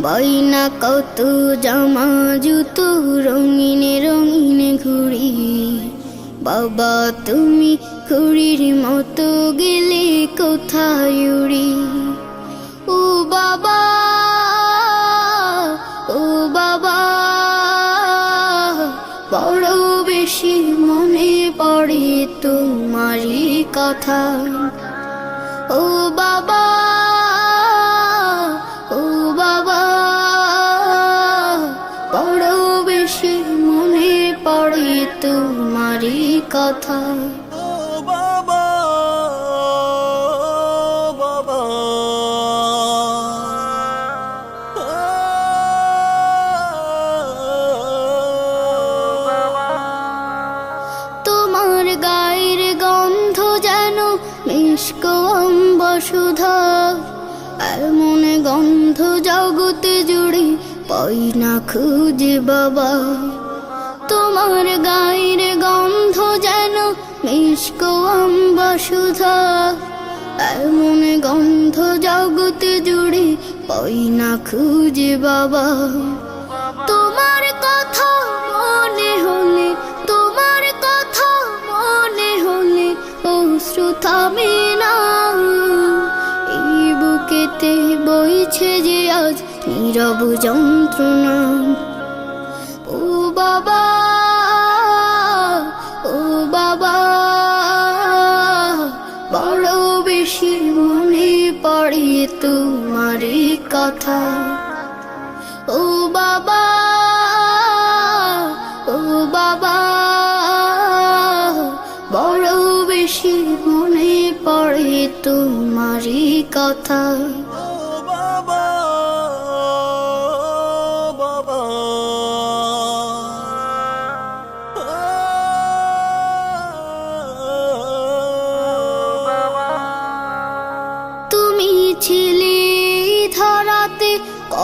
বাইনা কত জামা, জুতো রঙিনে রঙিনে ঘুড়ি বাবা, তুমি ঘুড়ির মতো গেলে কোথায় উড়ি? ও বাবা ও বাবা, বড় বেশি মনে পড়ে তোমারই কথা। ও বাবা কথা। বাবা বাবা। তোমার গায়ের গন্ধ যেন মিষ্ক বসুধা এমন গন্ধ জগতে জুড়ে পাই না খুঁজে বাবা। তোমার গায়ের মিষ্ক বসুধা এমন গন্ধ জগতে জুড়ে পাই না খুঁজে বাবা। তোমার কথা মনে হলে, তোমার কথা মনে হলে অশ্রু থামে না এই বুকেতে বইছে যে আজ নীরব যন্ত্রণা। ও বাবা তোমারই কথা। ও বাবা ও বাবা বড় বেশি মনে পড়ে তোমারই কথা। ও বাবা।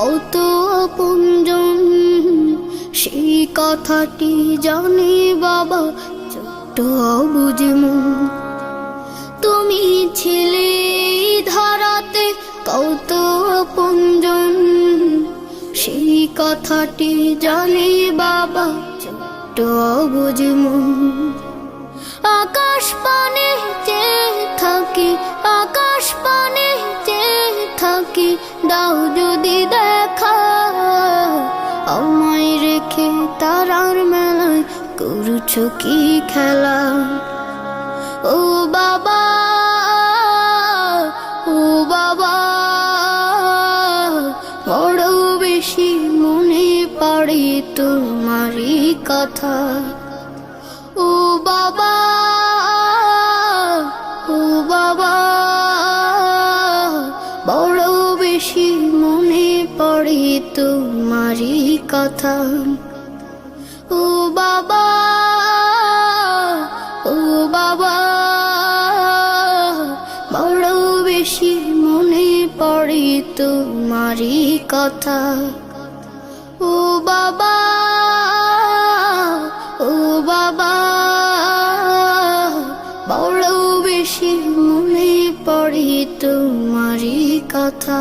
কত পুঞ্জন সেই কথাটি জানে বাবা, ছোট্ট অবুঝ তুমি ছিলে ধরাতে কত পুঞ্জন সেই কথাটি জানে বাবা, ছোট্ট মন। আকাশ পানে যে থাকি, আকাশ পানে যে থাকি, দাও তারার মেলায় করুছ কি খেলা। ও বাবা ও বাবা, বড় বেশি মনে পড়ে তোমারই কথা। ও বাবা ও বাবা, বড় বেশি মনে পড়ে তোমারই কথা। ও বাবা ও বাবা, বড় বেশি মনে পড়ে তোমারই কথা। ও বাবা ও বাবা, বড় বেশি মনে পড়ে তোমারই কথা।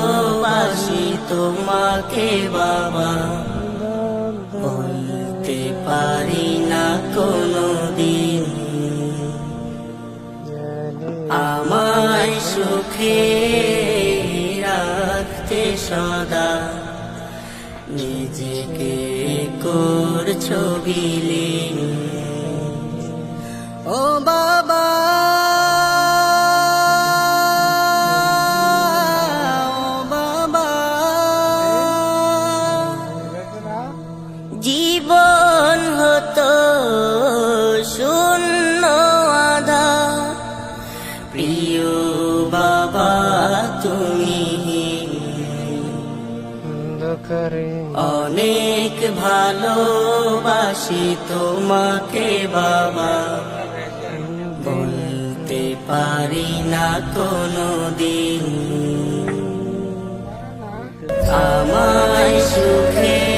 তোমাকে বাবা বলতে পারি না কোনো দিন আমায় সুখে রাখতে সদা নিজেকে করছ বিলীন ও বাবা! অনেক ভালোবাসি তোমাকে বাবা। বলতে পারি না কোনো দিন আমায় সুখে